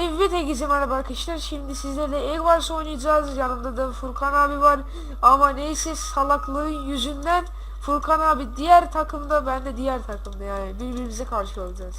Evet herkese merhaba arkadaşlar. Şimdi sizlerle Egg Wars oynayacağız. Yanımda da Furkan abi var. Ama neyse salaklığın yüzünden Furkan abi diğer takımda ben de diğer takımda yani birbirimize karşı olacağız.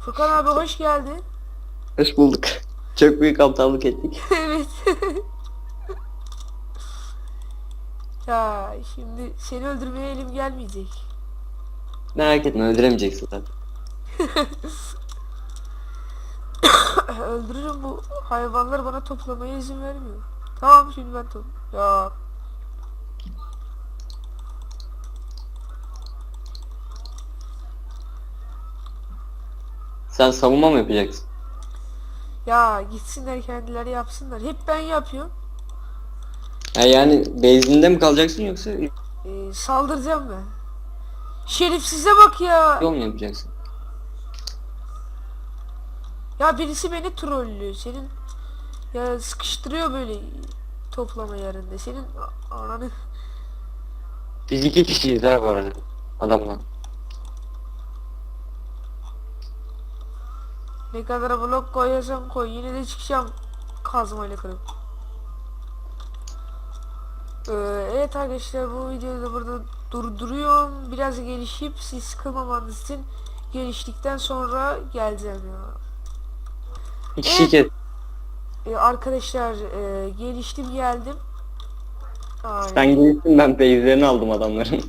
Furkan abi hoş geldin. Hoş bulduk. Çok büyük aptallık ettik. evet. ya şimdi seni öldürmeye elim gelmeyecek. Merak etme öldüremeyeceksin zaten. Öldürürüm bu hayvanlar bana toplamaya izin vermiyor. Tamam şimdi ben top. Ya Sen savunma mı yapacaksın? ya gitsinler kendileri yapsınlar. Hep ben yapıyorum. Ha yani base'inde mi kalacaksın yoksa Ee, saldıracağım ben. Şerifsize bak ya. yol mu yapacaksın? Ya birisi beni trollüyor. Senin ya sıkıştırıyor böyle toplama yerinde. Senin ananı Biz iki kişiyiz ha bu arada. Adamla. ne kadar blok koyarsan koy yine de çıkacağım kazmayla kırıp. Ee, evet arkadaşlar bu videoyu da burada durduruyorum. Biraz gelişip siz sıkılmamanız için geliştikten sonra geleceğim ya. Bir kişi kes. Ee, arkadaşlar e, geliştim geldim. Aynen. Sen gelirsin ben base'lerini aldım adamların.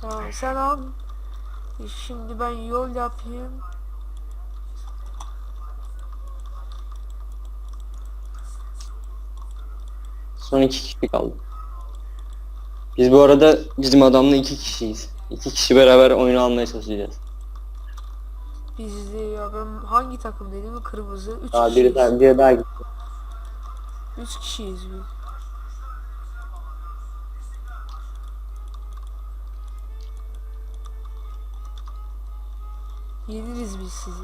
Tamam sen al. E, Şimdi ben yol yapayım. Son iki kişi kaldı. Biz bu arada bizim adamla iki kişiyiz. İki kişi beraber oyunu almaya çalışacağız. Biz de ya ben hangi takım dedim kırmızı. Üç kişiyiz. biri daha, biri daha gitti. Üç kişiyiz biz. Yeniriz biz sizi.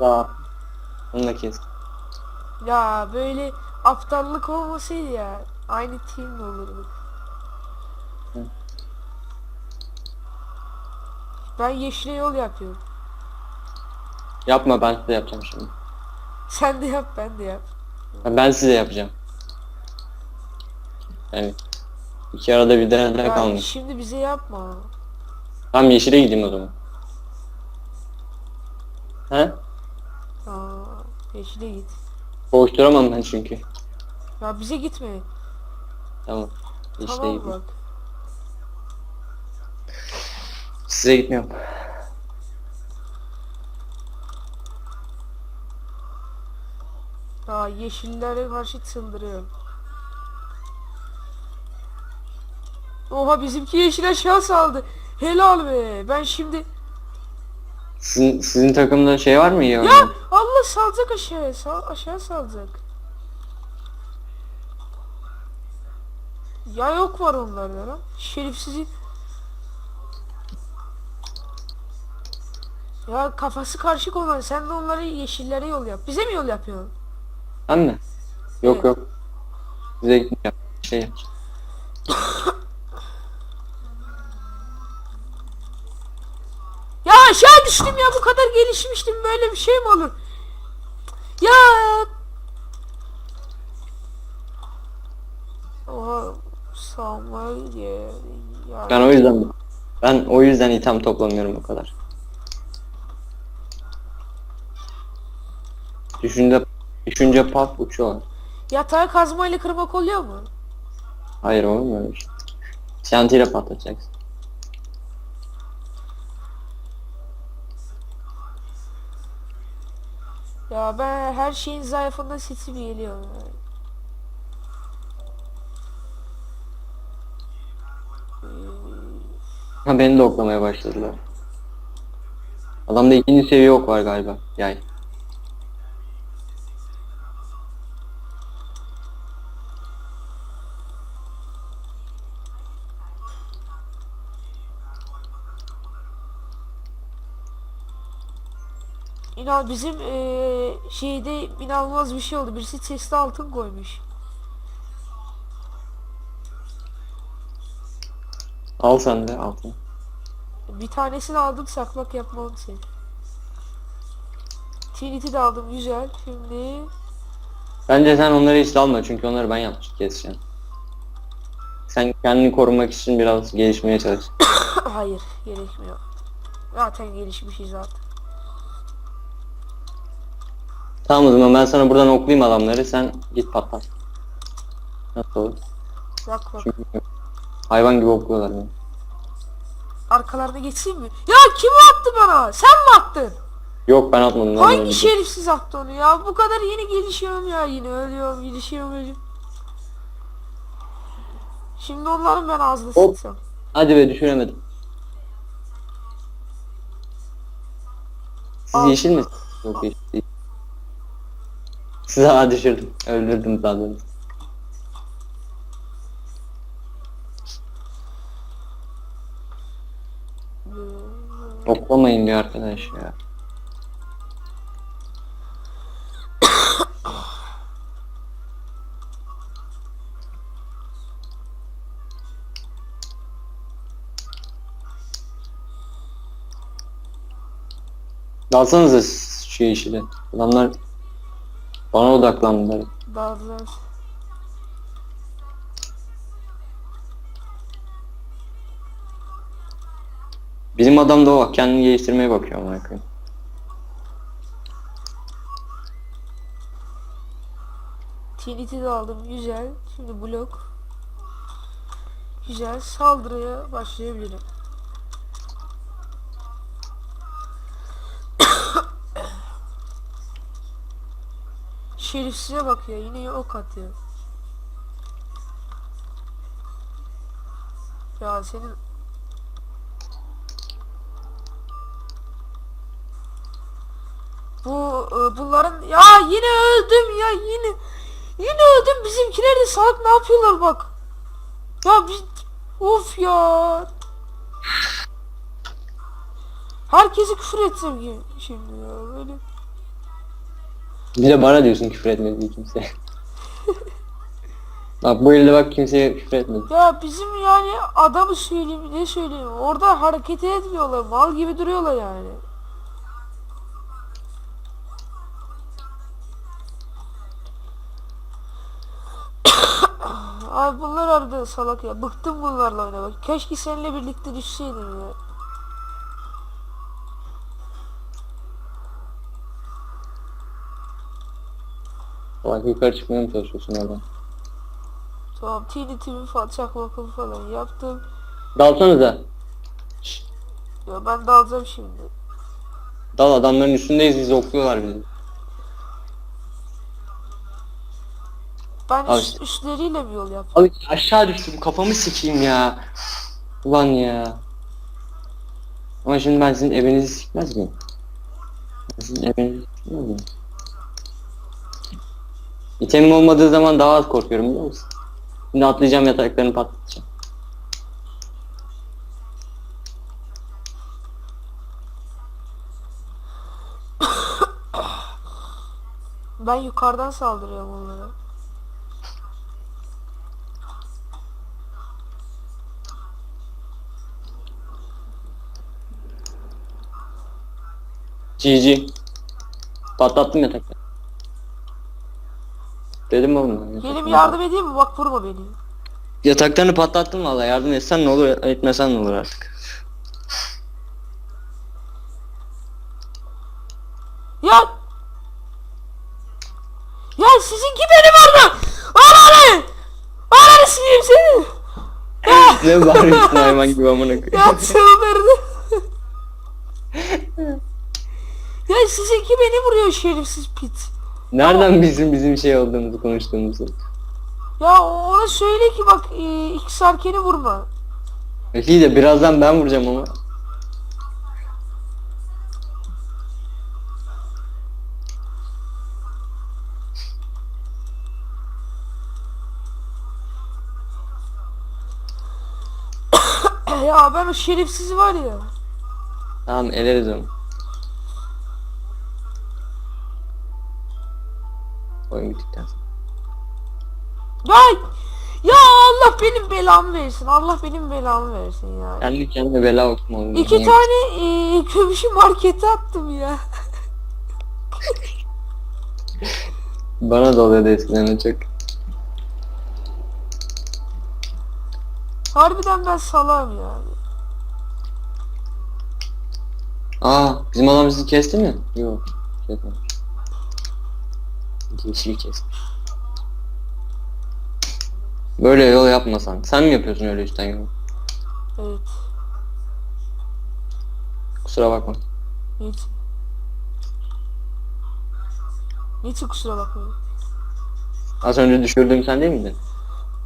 Daha. Onu da kes. Ya böyle aptallık olmasaydı ya. Aynı team olurduk. Ben yeşile yol yapıyorum. Yapma ben size yapacağım şimdi. Sen de yap ben de yap. Ben size yapacağım. Yani iki arada bir daha Ya kalmış. şimdi bize yapma. Tam yeşile gideyim o zaman. He? Aa, yeşile git. Boğuşturamam ben çünkü. Ya bize gitme. Tamam. Yeşile tamam gideyim. bak. Size gitmiyorum. Ya yeşillere karşı çıldırıyorum. Oha bizimki yeşil aşağı saldı. Helal be. Ben şimdi Sizin, sizin takımda şey var mı ya? ya Allah salacak aşağıya. Sal, aşağı salacak. Ya yok var onlarda lan. Şerifsizi. Ya kafası karışık olan sen de onları yeşillere yol yap. Bize mi yol yapıyorsun? Ben mi? Yok Evet. yok. Size gitmiyorum. Şey. Ya aşağı düştüm ya bu kadar gelişmiştim böyle bir şey mi olur? Ya Oha Samuel ya. Ben o yüzden ben o yüzden item toplamıyorum o kadar. Düşünce düşünce paf uçuyor. Yatağı kazmayla kırmak oluyor mu? Hayır mu öyle şey? Şantiyle patlatacaksın. Ya ben her şeyin zayıfından sesim geliyor. Ha beni de oklamaya başladılar. Adamda ikinci seviye ok var galiba. Yay. İnan bizim eee, şeyde inanılmaz bir şey oldu. Birisi chest'e altın koymuş. Al sen de altın. Bir tanesini aldım saklak yapmam seni. TNT de aldım güzel. Şimdi Bence sen onları hiç alma çünkü onları ben yapmış keseceğim. Sen kendini korumak için biraz gelişmeye çalış. hayır gerekmiyor. Zaten gelişmişiz zaten. Tamam o zaman ben sana buradan oklayayım adamları sen git patlat. Nasıl olur? Bak bak. Çünkü hayvan gibi okluyorlar beni. Arkalarına geçeyim mi? Ya kim attı bana? Sen mi attın? Yok ben atmadım. Hangi şerifsiz attı onu ya? Bu kadar yeni gelişiyorum ya yine ölüyorum gelişiyorum ölüyorum. Şimdi onların ben ağzını Hop. sıksam. Hadi be düşüremedim. Siz Al. yeşil misiniz? Yok yeşil değil. Sizi daha düşürdüm. Öldürdüm doğrusu. Oklamayın diyor arkadaş ya. Dalsanıza şu yeşile. Adamlar bana odaklandılar. Dağıldılar. Bizim adam da o bak kendini geliştirmeye bakıyor amına koyayım. De aldım güzel. Şimdi blok. Güzel saldırıya başlayabilirim. Şerifsize bak ya yine ok atıyor. Ya senin Bu e, bunların ya yine öldüm ya yine yine öldüm bizimkiler de salak ne yapıyorlar bak. Ya biz of ya. Herkesi küfür etsem şimdi ya böyle. Bir de bana diyorsun küfür etme diye kimseye. bak bu elde bak kimseye küfür etmedi. Ya bizim yani adamı söyleyeyim ne söyleyeyim orada hareket etmiyorlar mal gibi duruyorlar yani. Abi bunlar arada salak ya bıktım bunlarla oynamak. Keşke seninle birlikte düşseydim ya. Bak yukarı çıkmaya mı çalışıyorsun oradan? Tamam TNT'mi falan çakmakımı falan yaptım. Dalsanıza. Ya ben dalacağım şimdi. Dal adamların üstündeyiz bizi okluyorlar bizi. Ben Al üst, üstleriyle mi yol yap? Abi aşağı düştüm kafamı sikeyim ya. Ulan ya. Ama şimdi ben sizin evinizi sikmez miyim? Ben sizin evinizi sikmez miyim? İtemim olmadığı zaman daha az korkuyorum biliyor musun? Şimdi atlayacağım yataklarını patlatacağım. Ben yukarıdan saldırıyorum onlara. GG. Patlattım yatakları. Dedim oğlum. ben, Gelin yataklarını yardım edeyim mi? Bak vurma beni. Yataklarını patlattım valla yardım etsen ne olur etmesen ne olur artık. Ya! Ya sizinki benim orada! Ananı! Ananı sileyim seni! Ne bağırıyorsun hayvan gibi amına koyayım. Ya çıldırdı. ya sizinki beni vuruyor şerifsiz pit. Nereden bizim bizim şey olduğumuzu konuştuğumuzu. Ya ona söyle ki bak e, X arkeni vurma. İyi de birazdan ben vuracağım ama. ya ben o şerifsiz var ya. Tamam eleriz onu. Oyun bittikten sonra. Ya! Ya Allah benim belamı versin. Allah benim belamı versin ya. Kendi kendine bela okuma oğlum. İki Manyak. tane e, kömüşü markete attım ya. Bana da oluyordu eskiden çok. Harbiden ben salam ya. Aa bizim adam bizi kesti mi? Yok. Kesmemiş. İki kişiyi kesmiş. Böyle yol yapmasan. Sen mi yapıyorsun öyle üstten yol? Evet. Kusura bakma. Niçin? Niçin kusura bakmayın. Az önce düşürdüğüm sen değil miydin?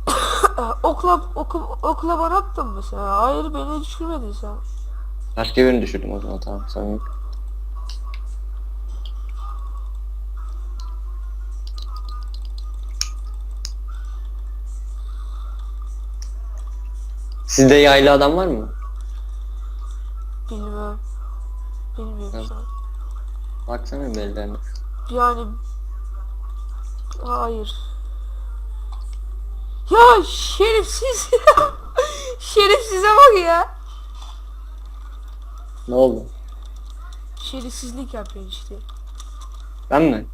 okla, oku, okla bana attın mı sen? Hayır beni düşürmedin sen. Başka birini düşürdüm o zaman tamam sen yok. Sizde yaylı adam var mı? Bilmem. Bilmiyorum Evet. Baksana bellerine. Yani hayır. Ya şerefsiz. Şerefsize bak ya. Ne oldu? Şerefsizlik yapıyor işte. Ben mi?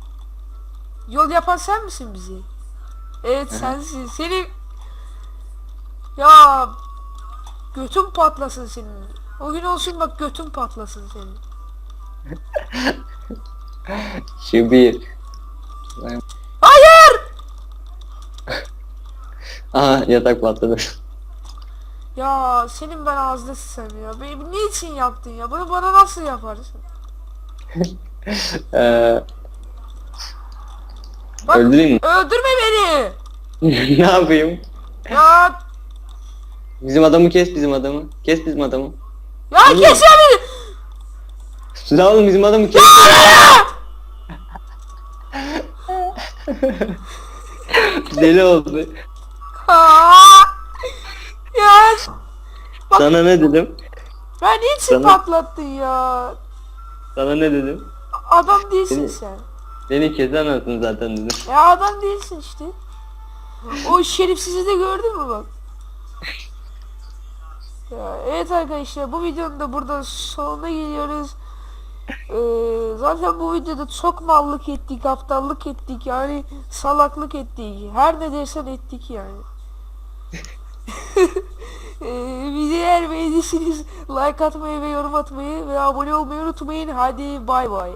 Yol yapan sen misin bizi? Evet sensin. Seni ya götün patlasın senin. O gün olsun bak götün patlasın senin. Şu bir. Ben- Hayır! Aha yatak patladı. Ya senin ben ağzına sıçsam ya. Benim niçin yaptın ya? Bunu bana nasıl yaparsın? Eee Bak öldüreyim mi? öldürme beni. ne yapayım? Ya Bizim adamı kes bizim adamı. Kes bizim adamı. ya kesme beni. Silah oğlum bizim adamı kes. Deli oldu. Ya Bak- Sana ne dedim? ben niçin Sana- patlattın ya? Sana ne dedim? Adam değilsin Seni- sen. Beni kesemezsin zaten dedim. Ya adam değilsin işte. O şerefsizi de gördün mü bak? Evet arkadaşlar bu videonun da burada sonuna geliyoruz. Ee, zaten bu videoda çok mallık ettik, aptallık ettik yani salaklık ettik. Her ne dersen ettik yani. ee, videoyu beğendiyseniz like atmayı ve yorum atmayı ve abone olmayı unutmayın. Hadi bay bay.